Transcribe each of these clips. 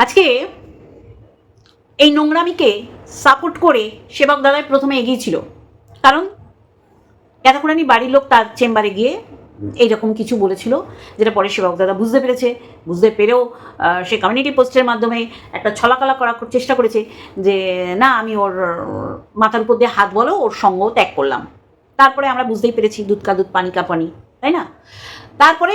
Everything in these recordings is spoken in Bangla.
আজকে এই নোংরামিকে সাপোর্ট করে সেবক দাদাই প্রথমে এগিয়েছিল কারণ এতক্ষণানি বাড়ির লোক তার চেম্বারে গিয়ে এইরকম কিছু বলেছিল, যেটা পরে সেবক দাদা বুঝতে পেরেছে, বুঝতে পেরেও সে কমিউনিটি পোস্টের মাধ্যমে একটা ছলাকলা করার চেষ্টা করেছে যে, না, আমি ওর মাথার উপর দিয়ে হাত বলো, ওর সঙ্গ ত্যাগ করলাম। তারপরে আমরা বুঝতেই পেরেছি দুধ কা দুধ, পানি কা পানি, তাই না? তারপরে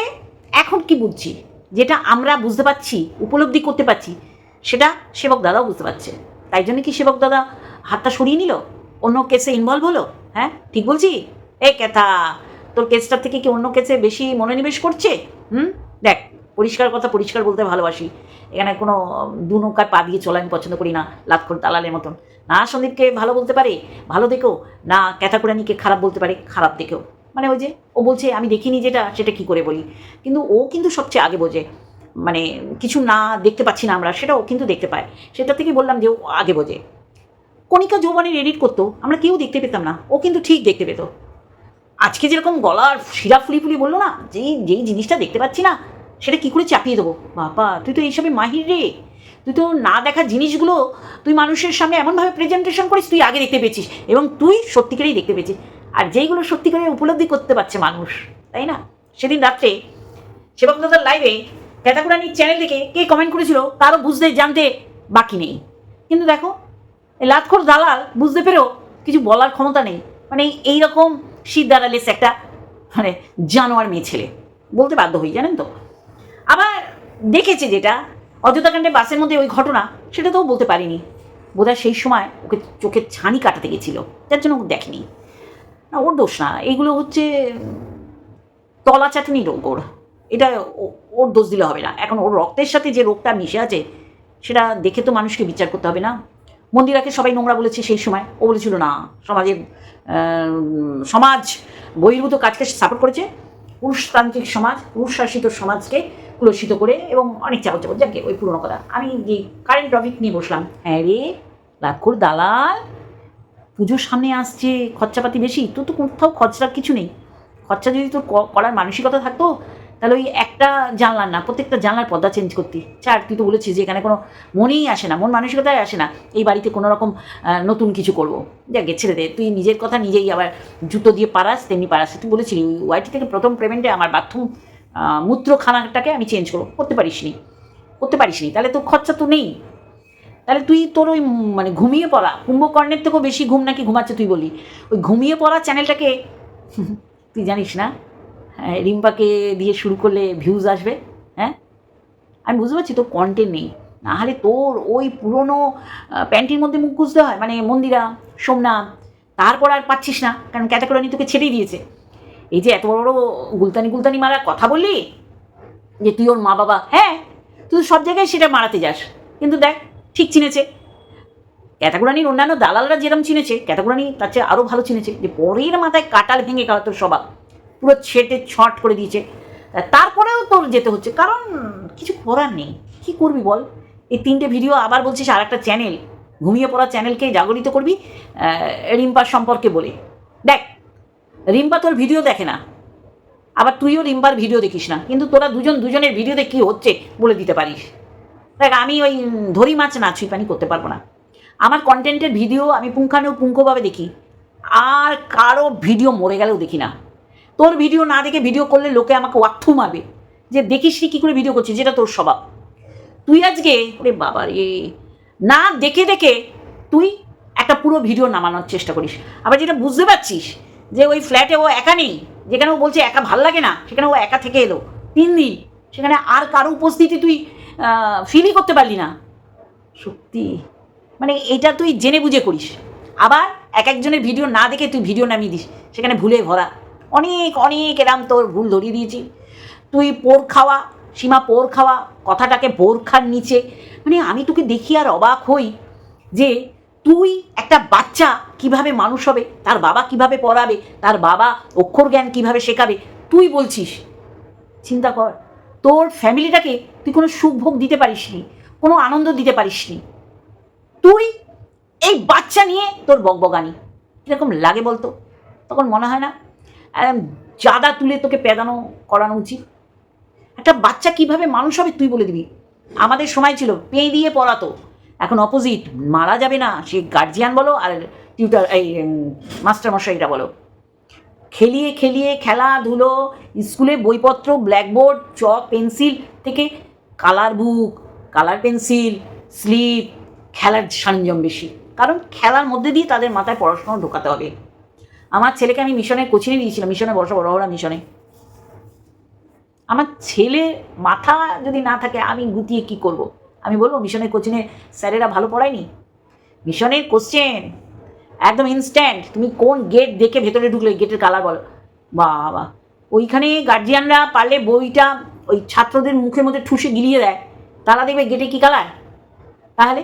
এখন কি বুঝছি? যেটা আমরা বুঝতে পারছি, উপলব্ধি করতে পারছি, সেটা সেবক দাদাও বুঝতে পারছে। তাই জন্য কি সেবক দাদা হাতটা সরিয়ে নিল? অন্য কেসে ইনভলভ হলো? হ্যাঁ? ঠিক বলছি? এ কেথা, তোর কেসটার থেকে কি অন্য কেসে বেশি মনোনিবেশ করছে? হুম? দেখ, পরিষ্কার কথা পরিষ্কার বলতে ভালোবাসি। এখানে কোনো দু নৌকায় পা দিয়ে চলা আমি পছন্দ করি না, লাতখোর দালালের মতন। না, সন্দীপকে ভালো বলতে পারে? ভালো দেখেও না ক্যাথাকুরানিকে খারাপ বলতে পারে? খারাপ দেখেও। মানে ওই যে ও বলছে, আমি দেখিনি যেটা, সেটা কি করে বলি? কিন্তু ও কিন্তু সবচেয়ে আগে বোঝে। মানে কিছু না দেখতে পাচ্ছি না আমরা, সেটা ও কিন্তু দেখতে পায়। সেটা থেকে বললাম যে ও আগে বোঝে। কণিকা যৌবনের এডিট করতো, আমরা কেউ দেখতে পেতাম না। ও কিন্তু ঠিক দেখতে পেত। আজকে যেরকম গলার শিরা ফুলি ফুলি বলল না যেই যেই জিনিসটা দেখতে পাচ্ছি না, সেটা কি করে চাপিয়ে দেবো? বাবা, তুই তো এইসবে মাহির রে। তুই তো না দেখা জিনিসগুলো তুই মানুষের সামনে এমনভাবে প্রেজেন্টেশন করিস, তুই আগে দেখতে পেয়েছিস। এবং তুই সত্যিকারেই দেখতে পেয়েছিস। আর যেইগুলো সত্যিকারে উপলব্ধি করতে পারছে মানুষ, তাই না? সেদিন রাত্রে সেবক দাদার লাইভে ক্যাটাকুরানির চ্যানেল থেকে কে কমেন্ট করেছিল তারও বুঝতে জানতে বাকি নেই। কিন্তু দেখো, এই লাতখোর দালাল বুঝতে পেরেও কিছু বলার ক্ষমতা নেই। মানে এইরকম শীত দাঁড়ালেস একটা মানে জানোয়ার মেয়ে ছেলে। বলতে বাধ্য হই, জানেন তো? আবার দেখেছে যেটা অযোধ্যাকাণ্ডে বাসের মধ্যে ওই ঘটনা সেটা তো বলতে পারিনি। বোধহয় সেই সময় ওকে চোখের ছানি কাটাতে গেছিল, যার জন্য ও দেখেনি। না, ওর দোষ না। এইগুলো হচ্ছে তলা চাটনি রোগ ওর। এটা ওর দোষ দিলে হবে না। এখন ওর রক্তের সাথে যে রোগটা মিশে আছে, সেটা দেখে তো মানুষকে বিচার করতে হবে না। মন্দিরাকে সবাই নোংরা বলেছে সেই সময়। ও বলেছিল, না, সমাজের সমাজ বহির্ভূত কাজকে সাপোর্ট করেছে। পুরুষতান্ত্রিক সমাজ পুরুষ শাসিত সমাজকে কুলসিত করে এবং অনেক চাপর চাপর যাকে ওই পুরোনো কথা। আমি যে কারেন্ট টপিক নিয়ে বসলাম হ্যাঁ রে লাক্ষুর দালাল। পুজোর সামনে আসছে, খরচাপাতি বেশি তোর তো কোথাও খরচার কিছু নেই। খরচা যদি তোর করার মানসিকতা থাকতো, তাহলে ওই একটা জানলার না, প্রত্যেকটা জানলার পর্দা চেঞ্জ করতি। চার তুই তো বলেছিস যে এখানে কোনো মনেই আসে না, মন মানসিকতাই আসে না, এই বাড়িতে কোনো রকম নতুন কিছু করব। যাকে ছেড়ে দে, তুই নিজের কথা নিজেই আবার জুতো দিয়ে পারাস, তেমনি পারাস। তুই বলেছিলি ওয়াইটি থেকে প্রথম পেমেন্টে আমার বাথরুম মূত্রখানাটাকে আমি চেঞ্জ করব। করতে পারিস নি করতে পারিস নি তাহলে তোর খরচা তো নেই। তাহলে তুই তোর ওই মানে ঘুমিয়ে পড়া কুম্ভকর্ণের থেকেও বেশি ঘুম নাকি ঘুমাচ্ছে তুই বলি। ওই ঘুমিয়ে পড়া চ্যানেলটাকে তুই জানিস না? হ্যাঁ, রিম্পাকে দিয়ে শুরু করলে ভিউজ আসবে হ্যাঁ? আমি বুঝতে পারছি তোর কন্টেন্ট নেই। নাহলে তোর ওই পুরনো প্যান্টির মধ্যে মুখ গুজতে হয় মানে মন্দিরা সোমনাথ তারপর আর পাচ্ছিস না কারণ ক্যাটাগরি তোকে ছেড়েই দিয়েছে। এই যে এত বড় বড় গুলতানি গুলতানি মারার কথা বললি যে তুই ওর মা বাবা হ্যাঁ তুই সব জায়গায় সেটা মারাতে যাস। কিন্তু দেখ ঠিক চিনেছে। ক্যাটাগোরানির অন্যান্য দালালরা যেরকম চিনেছে ক্যাটাগোরানি তার চেয়ে আরও ভালো চিনেছে। যে পরের মাথায় কাটাল ভেঙে খাওয়া তোর স্বভাব পুরো ছেটে ছট করে দিয়েছে। তারপরেও তোর যেতে হচ্ছে। কারণ কিছু করার নেই। কি করবি বল? এই তিনটে ভিডিও আবার বলছিস আর একটা চ্যানেল। ঘুমিয়ে পড়া চ্যানেলকে জাগরিত করবি রিম্পার সম্পর্কে বলে। দেখ, রিম্পা তোর ভিডিও দেখে না। আবার তুইও রিম্পার ভিডিও দেখিস না। কিন্তু তোরা দুজন দুজনের ভিডিওতে কী হচ্ছে বলে দিতে পারিস। দেখ, আমি ওই ধরি মাছ না ছুঁই পানি করতে পারব না। আমার কন্টেন্টের ভিডিও আমি পুঙ্খানুপুঙ্খভাবে দেখি। আর কারও ভিডিও মরে গেলেও দেখি না। তোর ভিডিও না দেখে ভিডিও করলে লোকে আমাকে ওয়াক্থু মারবে। যে দেখিস কী করে ভিডিও করছিস, যেটা তোর স্বভাব। তুই আজকে, ওরে বাবা রে, না দেখে দেখে তুই একটা পুরো ভিডিও নামানোর চেষ্টা করিস। আবার যেটা বুঝতে পারছিস, যে ওই ফ্ল্যাটে ও একা নেই, যেখানে ও বলছে একা ভালো লাগে না, সেখানে ও একা থেকে এলো। তিন দিন, সেখানে আর কারও উপস্থিতি তুই ফিলই করতে পারলি না। সত্যি। মানে এটা তুই জেনে বুঝে করিস। আবার এক একজনের ভিডিও না দেখে তুই ভিডিও নামিয়ে দিস। সেখানে ভুলে ভরা। অনেক অনেক এরাম তোর ভুল ধরিয়ে দিয়েছি। তুই পোর খাওয়া, সীমা পোর খাওয়া, কথাটাকে বোরখার নিচে। মানে আমি তোকে দেখি আর অবাক হই যে তুই একটা বাচ্চা কীভাবে মানুষ হবে, তার বাবা কীভাবে পড়াবে, তার বাবা অক্ষর জ্ঞান কীভাবে শেখাবে, তুই বলছিস। চিন্তা কর। তোর ফ্যামিলিটাকে তুই কোনো সুখ ভোগ দিতে পারিসনি, কোনো আনন্দ দিতে পারিসনি। তুই এই বাচ্চা নিয়ে তোর বকবগানি এরকম লাগে বলতো? তখন মনে হয় না জাদা তুলে তোকে পেদানো করানো উচিত। একটা বাচ্চা কীভাবে মানুষ হবে তুই বলে দিবি? আমাদের সময় ছিল পেঁ দিয়ে পড়াতো। এখন অপোজিট মারা যাবে না, সে গার্জিয়ান বলো আর টিউটার এই মাস্টার মশাইরা বলো। খেলিয়ে খেলিয়ে খেলাধুলো, স্কুলে বইপত্র ব্ল্যাকবোর্ড চক পেন্সিল থেকে colour book colour pencil slip খেলার সরঞ্জাম বেশি। কারণ খেলার মধ্যে দিয়ে তাদের মাথায় পড়াশোনা ঢোকাতে হবে। আমার ছেলেকে আমি মিশনের কোচিংয়ে দিয়েছিলাম, মিশনে বড় বড় বড় মিশনে। আমার ছেলে মাথা যদি না থাকে, আমি গুটিয়ে কি করব। আমি বলব মিশনের কোচিংয়ে স্যারেরা ভালো পড়ায়নি? মিশনের কোশ্চেন একদম ইনস্ট্যান্ট তুমি কোন গেট দেখে ভেতরে ঢুকলে? গেটের কালার বলো বাবা। ওইখানে গার্জিয়ানরা পারলে বইটা ওই ছাত্রদের মুখের মধ্যে ঠুসে গিলিয়ে দেয়। তারা দেখবে গেটে কী কালার তাহলে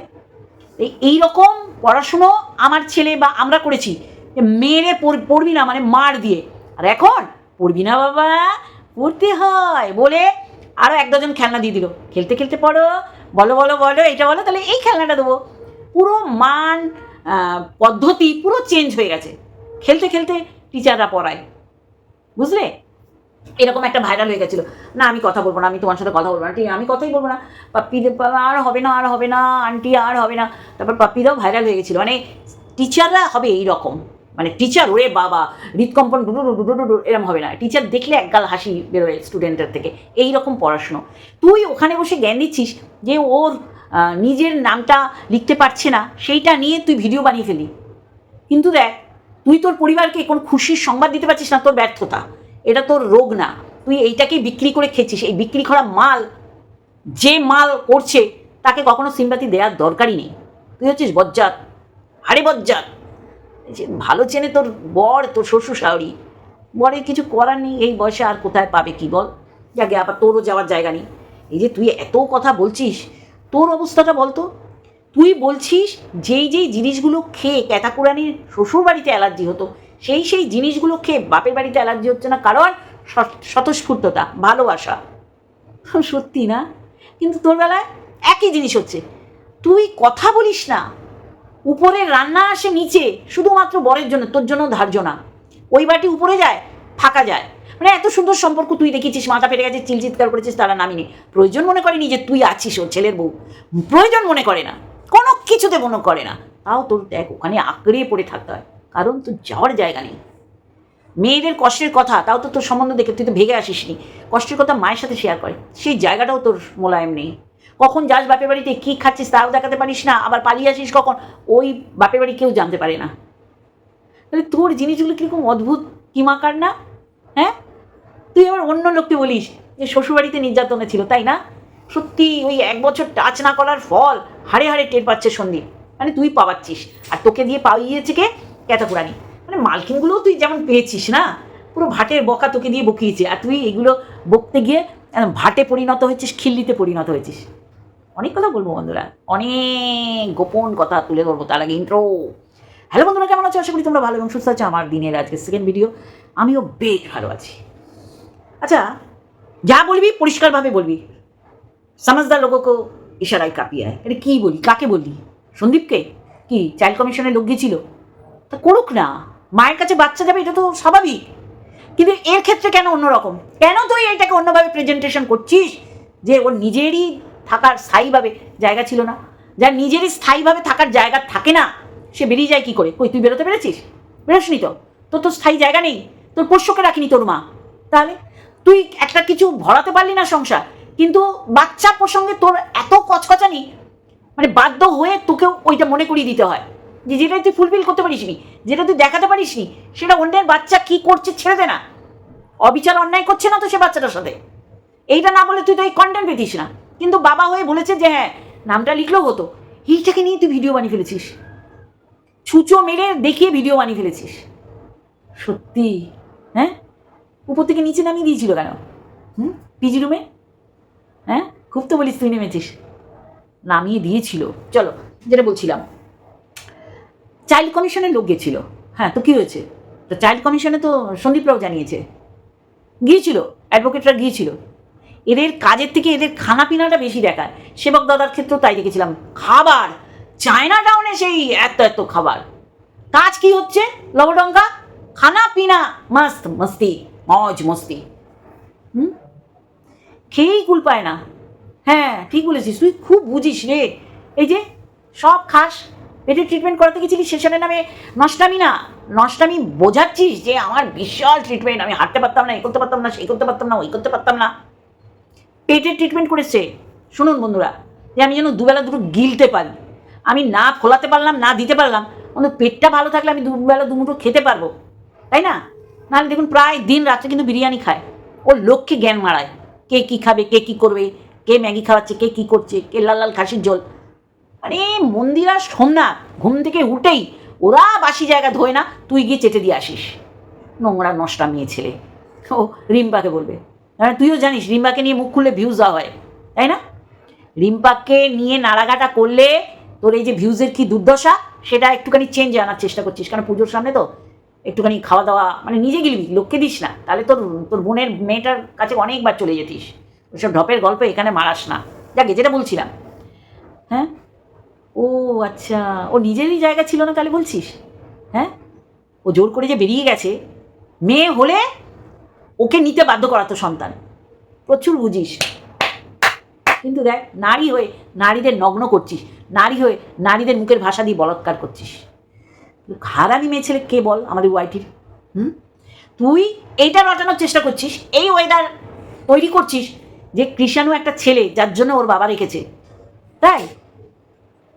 এই রকম পড়াশুনো আমার ছেলে বা আমরা করেছি। মেরে পড়- পড়বি না মানে মার দিয়ে। আর এখন পড়বি না বাবা, পড়তে হয় বলে আরও এক ডজন খেলনা দিয়ে দিল। খেলতে খেলতে পড়ো, বলো বলো বলো, এটা বলো, তাহলে এই খেলনাটা দেবো। পুরো মান পদ্ধতি পুরো চেঞ্জ হয়ে গেছে। খেলতে খেলতে টিচাররা পড়ায়। বুঝলে? এরকম একটা ভাইরাল হয়ে গেছিল। না, আমি কথা বলব না, আমি তোমার সাথে কথা বলব না। ঠিক, আমি কথাই বলব না। পাপ্পি আর হবে না, আর হবে না আন্টি আর হবে না। তারপর পাপ্পিরাও ভাইরাল হয়ে গেছিল। মানে টিচাররা হবে এই রকম মানে টিচার ওরে বাবা, হৃদকম্পন ডুডু ডুডু ডুডু এরম হবে না। টিচার দেখলে একগাল হাসি বেরোয় স্টুডেন্টের থেকে। এই রকম পড়াশুনো। তুই ওখানে বসে জ্ঞান দিচ্ছিস যে ওর নিজের নামটা লিখতে পারছে না, সেইটা নিয়ে তুই ভিডিও বানিয়ে ফেলি। কিন্তু দেখ, তুই তোর পরিবারকে কোনো খুশির সংবাদ দিতে পারছিস না, তোর ব্যর্থতা। এটা তোর রোগ না। তুই এইটাকেই বিক্রি করে খেয়েছিস এই বিক্রি করা মাল, যে মাল করছে, তাকে কখনো সিম্পাতি দেওয়ার দরকারই নেই। তুই হচ্ছিস বজ্জাত। আরে বজ্জাত! ভালো চেনে তোর বর, তোর শ্বশুর শাওরি বরে কিছু করার নেই, এই বয়সে আর কোথায় পাবে কি বল? যাকে আবার তোরও যাওয়ার জায়গা নেই। এই যে তুই এত কথা বলছিস তোর অবস্থাটা বলতো? তুই বলছিস যেই যেই জিনিসগুলো খেয়ে ক্যাতাকুরানির শ্বশুর বাড়িতে অ্যালার্জি হতো, সেই সেই জিনিসগুলো খেয়ে বাপের বাড়িতে অ্যালার্জি হচ্ছে না কারণ স্বত- স্বতঃস্ফূর্ততা, ভালোবাসা। সত্যি না? কিন্তু তোর বেলায় একই জিনিস হচ্ছে। তুই কথা বলিস না। উপরে রান্না আসে নিচে, শুধুমাত্র বরের জন্য, তোর জন্য ধার্য না। ওই বাটি উপরে যায়, ফাঁকা যায়। মানে এত সুন্দর সম্পর্ক তুই দেখেছিস মাথা ফেটে গেছে, চিল চিৎকার করেছিস, তারা নামিনি প্রয়োজন মনে করেনি যে তুই আছিস ওর ছেলের বউ। প্রয়োজন মনে করে না। কোনো কিছুতে মনে করে না। তাও তোর দেখ, ওখানে আঁকড়ে পড়ে থাকতে হয়। কারণ তোর যাওয়ার জায়গা নেই। মেয়েদের কষ্টের কথা, তাও তো তোর সম্বন্ধ দেখে তুই তো ভেগে আসিসনি। কষ্টের কথা মায়ের সাথে শেয়ার করে। সেই জায়গাটাও তোর মোলায়েম নেই। কখন যাস বাপের বাড়িতে, কী খাচ্ছিস তাও দেখাতে পারিস না। আবার পালিয়ে আসিস কখন? ওই বাপের বাড়ি কেউ জানতে পারে না। তাহলে তোর জিনিসগুলো কীরকম অদ্ভুত, কিমাকার না? হ্যাঁ? তুই আবার অন্য লোককে বলিস, যে শ্বশুরবাড়িতে নির্যাতনে ছিল, তাই না? সত্যি ওই এক বছর টাচ না করার ফল হাড়ে হাড়ে টের পাচ্ছে সন্দীপ। মানে তুই পাওয়াচ্ছিস, আর তোকে দিয়ে পাইয়েছে কে? ক্যাতাকুরানি। মানে মালকিনগুলোও তুই যেমন পেয়েছিস, না? পুরো ভাটের বকা তোকে দিয়ে বকিয়েছে, আর তুই এগুলো বকতে গিয়ে ভাটে পরিণত হয়েছিস, খিল্লিতে পরিণত হয়েছিস। অনেক কথা বলব বন্ধুরা, অনেক গোপন কথা তুলে ধরবো তার আগে ইন্ট্রো হ্যালো বন্ধুরা, কেমন আছো? আশা করি তোমরা ভালো এবং সুস্থ আছো। আমার দিনের আজকে সেকেন্ড ভিডিও আমিও বেশ ভালো আছি। আচ্ছা যা বলবি পরিষ্কারভাবে বলবি। সমাজদার লোককে ইশারায় কাঁপিয়ে আয়। এটা কী বলি? কাকে বললি? সন্দীপকে? কি, চাইল্ড কমিশনের লোক গিয়েছিল তা করুক না। মায়ের কাছে বাচ্চা যাবে, এটা তো স্বাভাবিক। কিন্তু এর ক্ষেত্রে কেন অন্যরকম? কেন তুই এটাকে অন্যভাবে প্রেজেন্টেশন করছিস যে ওর নিজেরই থাকার স্থায়ীভাবে জায়গা ছিল না? যার নিজেরই স্থায়ীভাবে থাকার জায়গা থাকে না? সে বেরিয়ে যায় কি করে? কই, তুই বেরোতে পেরেছিস? বেরোসনি তো? তোর তো স্থায়ী জায়গা নেই। তোর পোষ্যকে রাখিনি তোর মা। তাহলে? তুই একটা কিছু ভরাতে পারলি না সংসার, কিন্তু বাচ্চা প্রসঙ্গে তোর এত কচকচানি মানে বাধ্য হয়ে তোকেও ওইটা মনে করিয়ে দিতে হয়। যে যেটা তুই ফুলফিল করতে পারিস নি যেটা তুই দেখাতে পারিস নি সেটা অন্যের বাচ্চা কি করছে ছেড়ে দে না। অবিচার অন্যায় করছে না তো সে বাচ্চাটার সাথে। এইটা না বলে তুই তো এই কন্টেন্ট পেতিস না। কিন্তু বাবা হয়ে বলেছে যে হ্যাঁ নামটা লিখলেও হতো। এইটাকে নিয়ে তুই ভিডিও বানিয়ে ফেলেছিস। ছুঁচো মেরে দেখিয়ে ভিডিও বানিয়ে ফেলেছিস। সত্যি হ্যাঁ? উপর থেকে নিচে নামিয়ে দিয়েছিল কেন? হুম? পিজি রুমে হ্যাঁ? খুব তো বলিস তুই নেমেছিস। নামিয়ে দিয়েছিল। চলো, যেটা বলছিলাম। চাইল্ড কমিশনের লোক গেছিল। হ্যাঁ তো কী হয়েছে? তো চাইল্ড কমিশনে তো সন্দীপরাও জানিয়েছে। গিয়েছিল অ্যাডভোকেটরা গিয়েছিল। এদের কাজের থেকে এদের খানা পিনাটা বেশি দেখায়। সেবক দাদার ক্ষেত্রেও তাই দেখেছিলাম। খাবার! চায়না টাউনে সেই এত এত খাবার। কাজ কি হচ্ছে? লবডঙ্কা? খানা পিনা মস্ত মস্তি মজ মস্তি। হুম? খেয়েই কুল পায় না। হ্যাঁ ঠিক বলেছিস। তুই খুব বুঝিস রে। এই যে, সব খাস। পেটের ট্রিটমেন্ট করাতে গেছিলি সেশনের নামে নষ্টামি না। নষ্টামি বোঝাচ্ছিস যে আমার বিশাল ট্রিটমেন্ট আমি হাঁটতে পারতাম না এই করতে পারতাম না সেই করতে পারতাম না, ওই করতে পারতাম না। পেটের ট্রিটমেন্ট করেছে। শুনুন বন্ধুরা, যে আমি যেন দুবেলা দুটো গিলতে পারি। আমি না খোলাতে পারলাম, না দিতে পারলাম। অন্তত পেটটা ভালো থাকলে আমি দুবেলা দুমুঠো খেতে পারব। তাই না? নাহলে দেখুন প্রায় দিন রাত্রে কিন্তু বিরিয়ানি খায়। ও লোককে জ্ঞান মারায়। কে কী খাবে, কে কী করবে, কে ম্যাগি খাওয়াচ্ছে, কে কী করছে, কে লাল লাল খাসির জল মানে মন্দিরা সোমনাথ, ঘুম থেকে উঠেই ওরা বাসি জায়গা ধোয় না, তুই গিয়ে চেটে দিয়ে আসিস। নোংরা নষ্টা মেয়ে ছেলে। ও রিম্পাকে বলবে। মানে তুইও জানিস, রিম্পাকে নিয়ে মুখ খুললে ভিউজ দেওয়া হয়, তাই না? রিম্পাকে নিয়ে নাড়াঘাটা করলে তোর এই যে ভিউজের কি দুর্দশা, সেটা একটুখানি চেঞ্জ আনার চেষ্টা করছিস। কারণ পুজোর সামনে তো একটুখানি খাওয়া দাওয়া মানে নিজে গিলবি লোককে দিস না। তাহলে তোর তোর বোনের মেয়েটার কাছে অনেকবার চলে যেতিস। ওইসব ঢপের গল্প এখানে মারাস না। যাকে, যেটা বলছিলাম। হ্যাঁ? ও আচ্ছা ও নিজেরই জায়গা ছিল না তাহলে বলছিস? হ্যাঁ? ও জোর করে যে বেরিয়ে গেছে, মেয়ে হলে ওকে নিতে বাধ্য করাতো সন্তান। প্রচুর বুঝিস। কিন্তু দেখ, নারী হয়ে নারীদের নগ্ন করছিস। নারী হয়ে নারীদের মুখের ভাষা দিয়ে বলৎকার করছিস। হারানি মেয়ে ছেলে কে বল আমাদের ওয়াইটির হুম? তুই এইটা রটানোর চেষ্টা করছিস, এই ওয়েদার তৈরি করছিস যে কৃষাণু একটা ছেলে যার জন্য ওর বাবা রেখেছে। তাই?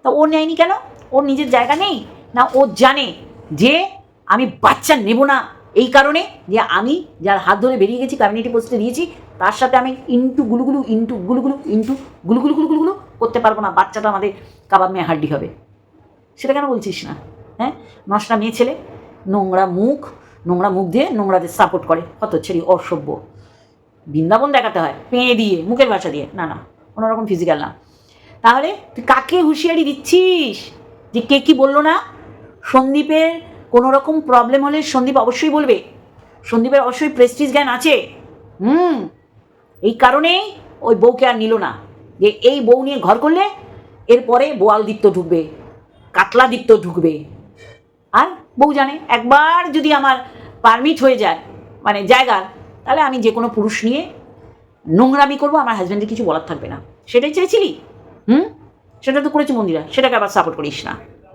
তা ও নেয়নি কেন? ওর নিজের জায়গা নেই? না, ও জানে যে আমি বাচ্চা নেব না এই কারণে যে আমি যার হাত ধরে বেরিয়ে গেছি কমিউনিটি পোস্টে দিয়েছি, তার সাথে আমি ইন্টু গুলুগুলু ইন্টু গুলুগুলু ইন্টু গুলুগুলু গুলুগুলু করতে পারব না। বাচ্চাটা আমাদের কাবাব মেয়ে হাড্ডি হবে। সেটা কেন বলছিস না? হ্যাঁ? নষ্টা মেয়ে ছেলে, নোংরা মুখ নোংরা মুখ দিয়ে নোংরাদের সাপোর্ট করে। কত ছেড়ি অসভ্য। বৃন্দাবন দেখাতে হয়, পেঁয়ে দিয়ে, মুখের ভাষা দিয়ে। না না, কোনোরকম ফিজিক্যাল না। তাহলে তুই কাকে হুঁশিয়ারি দিচ্ছিস? যে কে কি বলল না? সন্দীপের কোনো রকম প্রবলেম হলে সন্দীপ অবশ্যই বলবে। সন্দীপের অবশ্যই প্রেস্টিজ জ্ঞান আছে। হুম, এই কারণেই ওই বউকে আর নিল না। যে এই বউ নিয়ে ঘর করলে এরপরে বোয়াল দীপ্ত ঢুকবে কাতলা দীপ্ত ঢুকবে। আর বউ জানে, একবার যদি আমার পারমিট হয়ে যায় মানে জায়গার, তাহলে আমি যে কোনো পুরুষ নিয়ে নোংরামি করব, আমার হাজব্যান্ডের কিছু বলার থাকবে না। সেটাই চেয়েছিলি? হুম? সেটা তো করেছি মন্দিরা, সেটাকে আবার সাপোর্ট করিস না।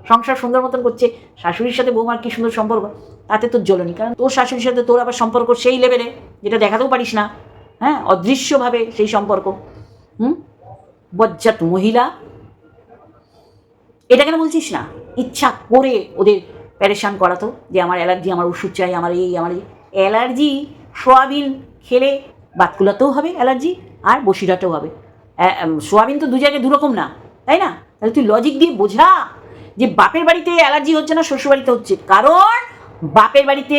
সংসার সুন্দর মতন করছে, শাশুড়ির সাথে বৌমার কি সুন্দর সম্পর্ক? তাতে তোর জ্বলনি কারণ তোর শাশুড়ির সাথে তোর আবার সম্পর্ক সেই লেভেলে যেটা দেখাতেও পারিস না। হ্যাঁ? অদৃশ্যভাবে সেই সম্পর্ক। হুম? বজ্জাত মহিলা। এটা কেন বলছিস না? ইচ্ছা করে ওদের প্যারেশান করাতো যে আমার অ্যালার্জি, আমার ওষুধ চাই, আমার এই আমার এই। অ্যালার্জি সোয়াবিন খেলে বাতকুলাতেও হবে অ্যালার্জি আর বসিরাতেও হবে। সোয়াবিন তো দু জায়গায় দুরকম না, তাই না? তাহলে তুই লজিক দিয়ে বোঝা যে বাপের বাড়িতে অ্যালার্জি হচ্ছে না শ্বশুর বাড়িতে হচ্ছে। কারণ বাপের বাড়িতে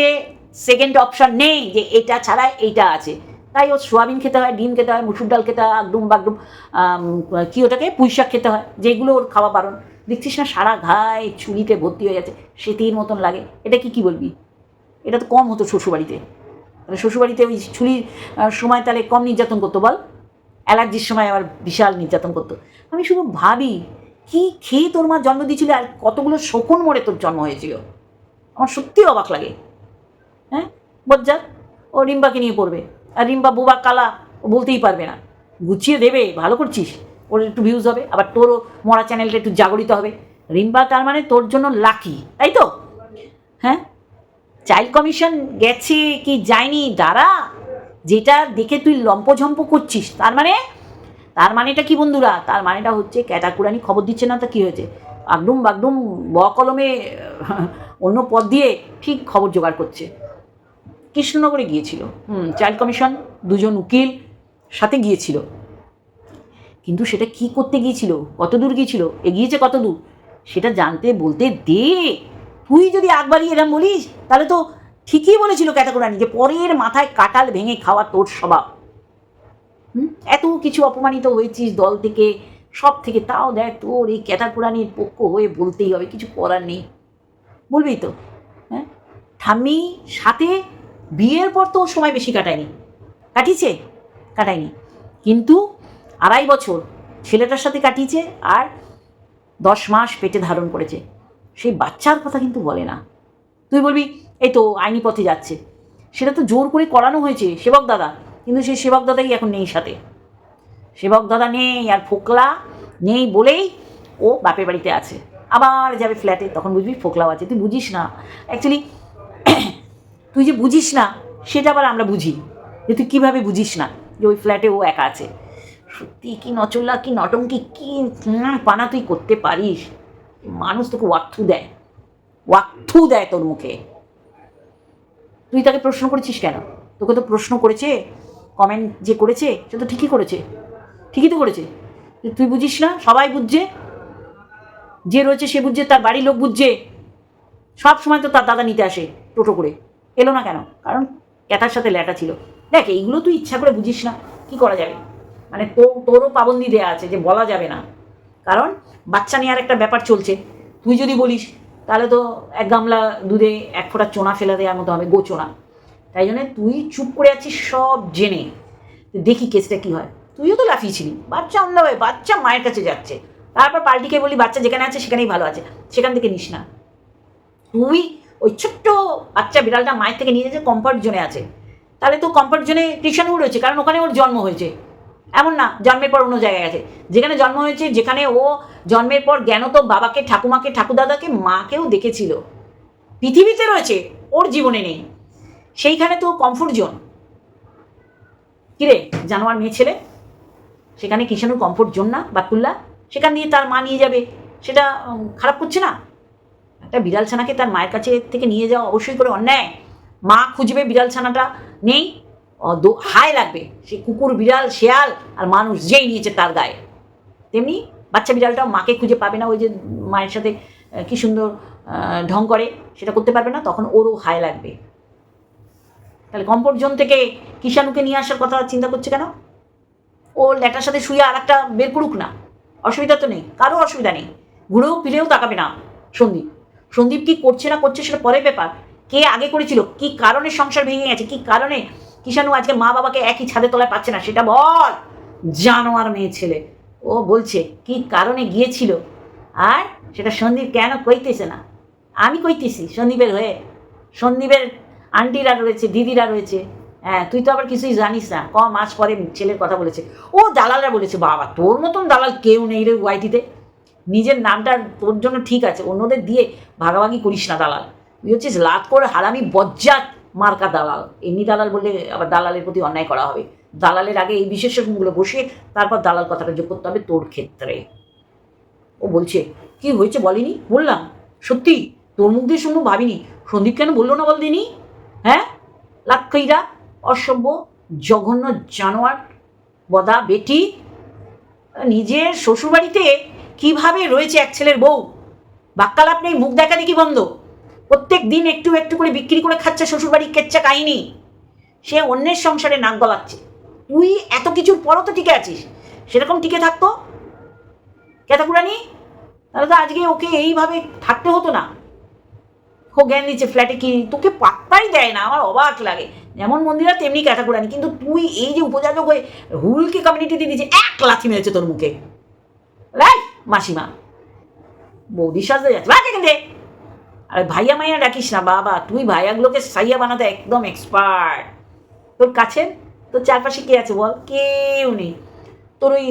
সেকেন্ড অপশন নেই যে এটা ছাড়া এইটা আছে। তাই ও সোয়াবিন খেতে হয়, ডিম খেতে হয়, মুসুর ডাল খেতে হয়, আগডুম, বাগডুম কি ওটাকে পুঁই শাক খেতে হয়, যেগুলো ওর খাওয়া বারণ। দেখছিস না সারা ঘায়ে চুলিতে ভর্তি হয়ে যাচ্ছে? সেতির মতন লাগে। এটা কি কি বলবি? এটা তো কম হতো শ্বশুরবাড়িতে। তাহলে শ্বশুরবাড়িতে ওই ছুরির সময় তাহলে কম নির্যাতন করতো, বল। অ্যালার্জির সময় আবার বিশাল নির্যাতন করতো। আমি শুধু ভাবি, কি খেয়ে তোর মা জন্ম দিয়েছিল আর কতগুলো শকুন মরে তোর জন্ম হয়েছিল? আমার সত্যি অবাক লাগে। হ্যাঁ? বজ্জাত, ও রিম্বাকে নিয়ে পড়বে। আর রিম্বা, বোবা, কালা, ও বলতেই পারবে না। গুছিয়ে দেবে, ভালো করছিস। ওর একটু ভিউজ হবে, আবার তোরও মরা চ্যানেলটা একটু জাগরিত হবে। রিম্বা তার মানে তোর জন্য লাকি তাই তো? হ্যাঁ? চাইল্ড কমিশন গেছে কি যায়নি? দাঁড়া, যেটা দেখে তুই লম্পঝম্প করছিস, তার মানে? তার মানেটা কি বন্ধুরা? তার মানেটা হচ্ছে ক্যাটাকুরানি খবর দিচ্ছে না, তা কী হয়েছে? আগডুম বাগডুম ব কলমে, অন্য পদ দিয়ে ঠিক খবর জোগাড় করছে। কৃষ্ণনগরে গিয়েছিল। হুম চাইল্ড কমিশন দুজন উকিল সাথে গিয়েছিল। কিন্তু সেটা কি করতে গিয়েছিল? কত দূর গিয়েছিল? এগিয়েছে কত দূর? সেটা জানতে, বলতে দে। তুই যদি একবারই এরম বলিস, তাহলে তো ঠিকই বলেছিল ক্যাটাগোরানি যে পরের মাথায় কাটাল ভেঙে খাওয়া তোর স্বভাব? এত কিছু অপমানিত হয়েছিস দল থেকে, সব থেকে। তাও দেখ তোর এই ক্যাটাগোরানির পক্ষ হয়ে বলতেই হবে, কিছু করার নেই। বলবি তো? হ্যাঁ? ঠাম্মি, সাথে বিয়ের পর তো সময় বেশি কাটায়নি। কাটিয়েছে? কাটায়নি। কিন্তু আড়াই বছর ছেলেটার সাথে কাটিয়েছে আর দশ মাস পেটে ধারণ করেছে। সেই বাচ্চার কথা কিন্তু বলে না। তুই বলবি, এই তো আইনি পথে যাচ্ছে। সেটা তো জোর করে করানো হয়েছে সেবক দাদা, কিন্তু সেই সেবক দাদাই এখন নেই সাথে। সেবক দাদা নেই আর ফোকলা নেই বলেই ও বাপের বাড়িতে আছে। আবার যাবে ফ্ল্যাটে, তখন বুঝবি ফোকলাও আছে। তুই বুঝিস না। অ্যাকচুয়ালি তুই যে বুঝিস না, সেটা আবার আমরা বুঝি যে তুই কীভাবে বুঝিস না যে ওই ফ্ল্যাটে ও একা আছে। সত্যি কি নচল্লা কি নটঙ্কি, কি পানা তুই করতে পারিস? মানুষ তোকে ওয়াক্থু দেয়। ওয়াক্থু দেয় তোর মুখে। তুই তাকে প্রশ্ন করেছিস কেন? তোকে তো প্রশ্ন করেছে কমেন্ট যে করেছে, সে তো ঠিকই করেছে। ঠিকই তো করেছে। তুই বুঝিস না, সবাই বুঝছে। যে রয়েছে সে বুঝছে, তার বাড়ির লোক বুঝছে। সব সময় তো তার দাদা নিতে আসে টোটো করে। এলো না কেন? কারণ ক্যাথার সাথে ল্যাটা ছিল। দেখ, এইগুলো তুই ইচ্ছা করে বুঝিস না। কি করা যাবে? মানে তো তোরও পাবন্দি দেয়া আছে যে বলা যাবে না। কারণ বাচ্চা নেওয়ার একটা ব্যাপার চলছে। তুই যদি বলিস, তাহলে তো এক গামলা দুধে এক ফোঁটা চোনা ফেলে দেওয়ার মতো হবে গোচোনা তাই জন্য তুই চুপ করে আছিস সব জেনে। দেখি কেসটা কি হয়। তুইও তো লাফিয়েছিলি। বাচ্চা অন্ধ হয়ে, বাচ্চা মায়ের কাছে যাচ্ছে। তারপর পাল্টিকে বলি, বাচ্চা যেখানে আছে সেখানেই ভালো আছে। সেখান থেকে নিস না। তুই ওই ছোট্ট বাচ্চা বিড়ালটা মায়ের থেকে নিয়ে যাচ্ছে কমফর্ট জোনে আছে। তাহলে তো কমফর্ট জোনে টিউশনও রয়েছে, কারণ ওখানে ওর জন্ম হয়েছে। এমন না, জন্মের পর অন্য জায়গায় আছে যেখানে জন্ম হয়েছে, যেখানে ও জন্মের পর জ্ঞান তো বাবাকে, ঠাকুমাকে, ঠাকুরদাদাকে, মাকেও দেখেছিল। পৃথিবীতে রয়েছে, ওর জীবনে নেই। সেইখানে তো কমফোর্ট জোন কিরে, জানোয়ার মেয়ে ছেলে? সেখানে কিষাণুর কমফোর্ট জোন না বাতুল্লা সেখান দিয়ে তার মা নিয়ে যাবে। সেটা খারাপ করছে না? একটা বিড়াল ছানাকে তার মায়ের কাছে থেকে নিয়ে যাওয়া অবশ্যই করে অন্যায়। মা খুঁজবে বিড়াল ছানাটা নেই হায় লাগবে। সে কুকুর, বিড়াল, শেয়াল আর মানুষ যেই নিয়েছে তার গায়ে। তেমনি বাচ্চা বিড়ালটাও মাকে খুঁজে পাবে না, ওই যে মায়ের সাথে কি সুন্দর ঢং করে, সেটা করতে পারবে না, তখন ওরও হায় লাগবে। তাহলে কমফোর্ট জোন থেকে কিষাণুকে নিয়ে আসার কথা চিন্তা করছে কেন? ও ল্যাটার সাথে শুয়ে আর একটা বের করুক না। অসুবিধা তো নেই, কারও অসুবিধা নেই। ঘুরেও ফিরেও তাকাবে না সন্দীপ। সন্দীপ কি করছে না করছে সেটা পরের ব্যাপার। কে আগে করেছিল? কি কারণে সংসার ভেঙে গেছে? কি কারণে কিষাণু আজকে মা বাবাকে একই ছাদে তলায় পাচ্ছে না, সেটা বল। জানোয়ার মেয়ে ছেলে। ও বলছে, কি কারণে গিয়েছিল? আর সেটা সন্দীপ কেন কইতেছে না? আমি কইতেছি সন্দীপের হয়ে। সন্দীপের আন্টিরা রয়েছে, দিদিরা রয়েছে। হ্যাঁ তুই তো আবার কিছুই জানিস না। ক মাস পরে ছেলের কথা বলেছে। ও দালালরা বলেছে, বাবা, তোর মতন দালাল কেউ নেই রে ওয়াইটিতে। নিজের নামটা তোর জন্য ঠিক আছে। অন্যদের দিয়ে ভাগাভাগি করিস না দালাল। তুই হচ্ছিস লাত করে হারামি বজ্জাত। মার্কা দালাল। এমনি দালাল বললে আবার দালালের প্রতি অন্যায় করা হবে। দালালের আগে এই বিশেষণগুলো বসে তারপর দালাল কথাটা যোগ করতে হবে তোর ক্ষেত্রে। ও বলছে, কি হয়েছে বলিনি? বললাম, সত্যি, তোর মুখ দিয়ে শুনব, ভাবিনি। সন্দীপ কেন বলল না বল দিনি? হ্যাঁ? লাক্ষইরা অসভ্য, জঘন্য জানোয়ার, বদা বেটি, নিজের শ্বশুরবাড়িতে কীভাবে রয়েছে এক ছেলের বউ? বাক্যালাপ নেই, মুখ দেখা দেখি বন্ধ? প্রত্যেক দিন একটু একটু করে বিক্রি করে খাচ্ছে শ্বশুরবাড়ি কেচ্চা কাহিনি। সে অন্যের সংসারে নাক গলাচ্ছে। তুই এত কিছুর পরও তো টিকে আছিস। সেরকম টিকে থাকতো? কেতাকুরানি তাহলে তো আজকে ওকে এইভাবে থাকতে হতো না। ও জ্ঞান দিচ্ছে ফ্ল্যাটে কি? তোকে পাত্তাই দেয় না, আমার অবাক লাগে। যেমন মন্দিরা, তেমনি ক্যাটাকুরানি কিন্তু তুই এই যে উপযাজক হয়ে হুলকে কমিউনিটিতে দিয়েছে, এক লাথি মেরেছে তোর মুখে। রাই মাসিমা। বৌদি সাজতে যাচ্ছে। আরে ভাইয়া মাইয়া ডাকিস না, বাবা। তুই ভাইয়াগুলোকে সাইয়া বানাতে একদম এক্সপার্ট তোর কাছে? তোর চারপাশে কে আছে বল? কেউ নেই। তোর ওই,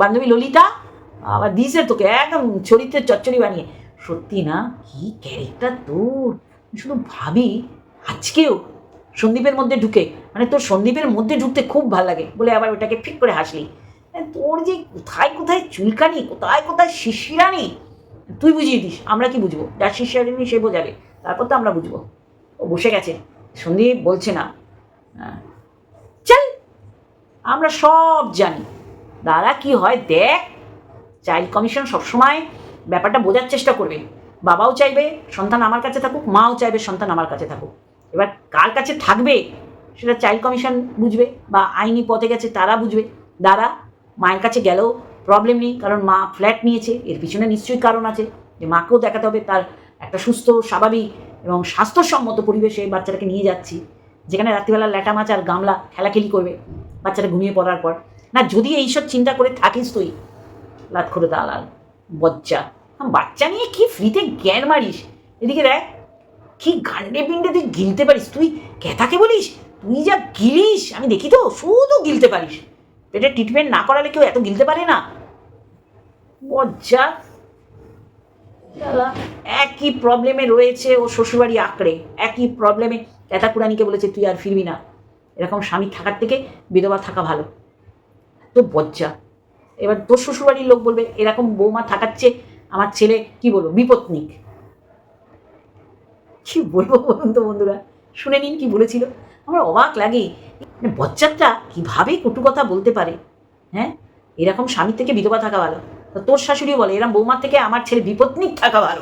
বান্ধবী ললিতা? আবার দিয়েছে তোকে, একদম চরিত্রের চচ্চড়ি বানিয়ে। সত্যি না? কি ক্যারেক্টার তোর? শুধু ভাবি, আজকেও সন্দীপের মধ্যে ঢুকে মানে তোর সন্দীপের মধ্যে ঢুকতে খুব ভালো লাগে, বলে আবার ওটাকে ফিক করে হাসলি। তোর যে কোথায় কোথায় চুলকানি, কোথায় কোথায় শিশিরানি তুই বুঝিয়ে দিস, আমরা কি বুঝব? যার শিশিরানি সে বোঝাবে। তারপর তো আমরা বুঝব। ও বসে গেছে। সন্দীপ বলছে না। হ্যাঁ। চল, আমরা সব জানি। দাদা কি হয়, দেখ। চাইল্ড কমিশন সবসময় ব্যাপারটা বোঝার চেষ্টা করবে। বাবাও চাইবে, সন্তান আমার কাছে থাকুক, মাও চাইবে, সন্তান আমার কাছে থাকুক। এবার কার কাছে থাকবে, সেটা চাইল্ড কমিশন বুঝবে, বা আইনি পথে গেছে তারা বুঝবে। দাদা, মায়ের কাছে গেলেও প্রবলেম নেই, কারণ মা ফ্ল্যাট নিয়েছে, এর পিছনে নিশ্চয়ই কারণ আছে যে মাকেও দেখাতে হবে তার একটা সুস্থ, স্বাভাবিক এবং স্বাস্থ্যসম্মত পরিবেশে বাচ্চাটাকে নিয়ে যাচ্ছি। যেখানে রাত্রিবেলা ল্যাটা মাছ আর গামলা খেলাখেলি করবে, বাচ্চাটা ঘুমিয়ে পড়ার পর। না, যদি এইসব চিন্তা করে থাকিস তুই লাত করে দালাল, বজ্জা বাচ্চা নিয়ে কি ফ্রিতে জ্ঞান মারিস? এদিকে দেখ, কি গান্ডে পিন্ডে তুই গিলতে পারিস, তুই ক্যাথাকে বলিস? তুই যা গিলিস, আমি দেখি তো, শুধু গিলতে পারিস। পেটে ট্রিটমেন্ট না করালে কেউ এত গিলতে পারে না? মজ্জা। একই প্রবলেমে রয়েছে ও শ্বশুরবাড়ি আঁকড়ে। একই প্রবলেমে ক্যাতাকুরানিকে বলেছে, তুই আর ফিরবি না। এরকম স্বামী থাকার থেকে বিধবা থাকা ভালো। তো বজ্জা এবার তোর শ্বশুরবাড়ির লোক বলবে, এরকম বৌমা থাকার চেয়ে আমার ছেলে, কি বলব বিপত্নিক কি বলব বলুন তো বন্ধুরা? শুনে নিন কি বলেছিল। আমার অবাক লাগে। মানে বচ্চাটা কীভাবে কটু কথা বলতে পারে? হ্যাঁ? এরকম স্বামীর থেকে বিধবা থাকা ভালো। তোর শাশুড়ি বলে এরকম বৌমার থেকে আমার ছেলে বিপত্নিক থাকা ভালো।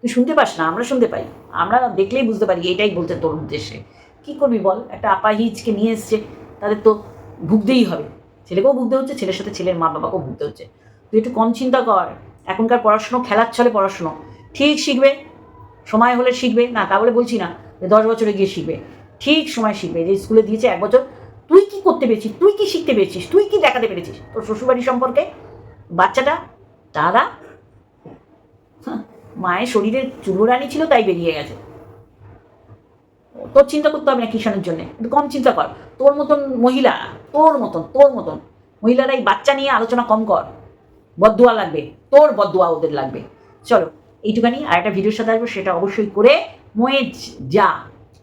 তুই শুনতে পাস না, আমরা শুনতে পাই। আমরা দেখলেই বুঝতে পারি, এটাই বলতে তোর উদ্দেশ্যে। কি করবি বল? একটা আপা আপাহিজকে নিয়ে এসছে। তাদের তো ভুগতেই হবে। ছেলেকেও ভুগতে হচ্ছে, ছেলের সাথে ছেলের মা বাবাকেও ভুগতে হচ্ছে। তুই একটু কম চিন্তা কর। এখনকার পড়াশুনো খেলার ছলে পড়াশুনো। ঠিক শিখবে, সময় হলে শিখবে। না, তা বলে বলছি না। দশ বছরে গিয়ে শিখবে। ঠিক সময় শিখবে। যে স্কুলে দিয়েছে এক বছর তুই কি করতে পেরেছিস? তুই কি শিখতে পেরেছিস? তুই কি দেখাতে পেরেছিস? তোর শ্বশুরবাড়ি সম্পর্কে? বাচ্চাটা তারা হাহ, মায়ের শরীরের চুলোরানি ছিল তাই বেরিয়ে গেছে। তোর চিন্তা করতে হবে না কিষানের জন্য। একটু কম চিন্তা কর। তোর মতন মহিলা তোর মতন তোর মতন। মহিলারা এই বাচ্চা নিয়ে আলোচনা কম কর। বদুয়া লাগবে। তোর বদুয়া ওদের লাগবে। চলো এইটুখানি। আর একটা ভিডিওর সাথে আসব সেটা অবশ্যই করে ময়ে যা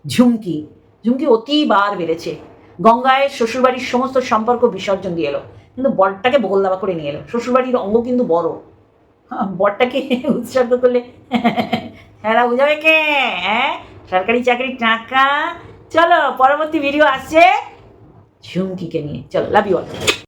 ঝুমকি ঝুমকি অতিবার বেড়েছে। গঙ্গায় শ্বশুরবাড়ির সমস্ত সম্পর্ক বিসর্জন দিয়ে এলো। কিন্তু বরটাকে বগল দাবা করে নিয়ে এলো। শ্বশুরবাড়ির অঙ্গ কিন্তু বড়। হ্যাঁ, বরটাকে উৎসর্গ করলে হেরা বুঝাবে কে? হ্যাঁ সরকারি চাকরির টাকা। চলো পরবর্তী ভিডিও আসছে ঝুমকিকে নিয়ে। চলো লাভ ইউ অল